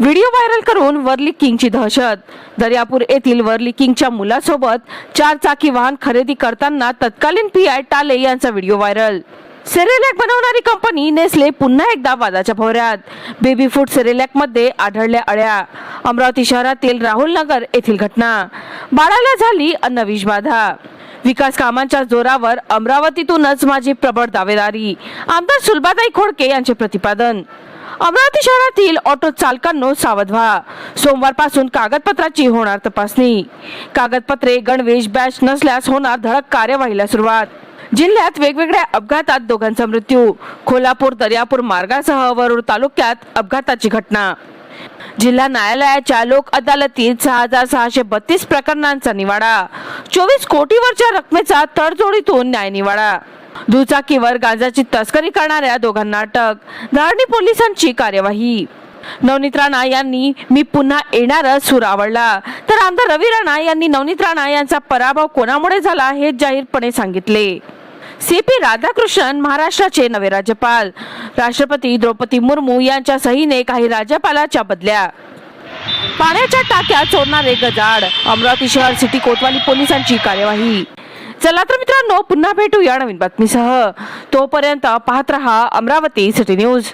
Video viral करून वर्ली किंगची दहशत. दर्यापूर येथील वर्ली किंगच्या मुलासोबत चार चाकी वाहन खरेदी करताना तत्कालीन पी आय टाले यांचा व्हिडिओ व्हायरल. सेरेलॅक बनवणारी कंपनी नेस्ले पुन्हा एकदा वादाच्या भोवऱ्यात. बेबी फूड सेरेलॅकमध्ये आढळल्या अळ्या. अमरावती शहरातील राहुल नगर येथील घटना. बाळाला झाली अन्न विषबाधा विकास कामांच्या जोरावर अमरावतीतूनच माझी प्रबळ दावेदारी. आमदार सुलभाताई खोडके यांचे प्रतिपादन. अमरावती शहरातील ऑटो चालकांनो सावध व्हा. सोमवारपासून कागदपत्राची होणार तपासणी. कागदपत्रे गणवेश बॅच नसल्यास होणार धडक कार्यवाहीला सुरुवात. जिल्ह्यात वेगवेगळ्या अपघातात दोघांचा मृत्यू. कोल्हापूर दर्यापूर मार्गासह वरुड तालुक्यात अपघाताची घटना. जिल्हा न्यायालयाच्या लोक अदालतीत सहा हजार सहाशे बत्तीस प्रकरणांचा निवाडा. चोवीस कोटीवरच्या रकमेचा तडजोडीतून न्याय निवाडा. दुचाकीवर गांजाची तस्करी करणाऱ्या दोघांना अटक. धारणी पोलिसांची कार्यवाही. नवनीत राणा यांनी मी पुन्हा येणारच सूर आवडला. तर आमदार रवी राणा यांनी नवनीत राणा यांचा पराभव कोणामुळे झाला हे जाहीरपणे सांगितले. सी पी राधाकृष्णन महाराष्ट्राचे नवे राज्यपाल. राष्ट्रपती द्रौपदी मुर्मू यांच्या सहीने काही राज्यपालाच्या बदल्या. पाण्याच्या टाक्या चोरणारे गजाड अमरावती शहर सिटी कोतवाली पोलिसांची कार्यवाही. चला तर मित्रांनो पुन्हा भेटूया नवीन बातमीसह. तोपर्यंत पाहत रहा अमरावती सिटी न्यूज.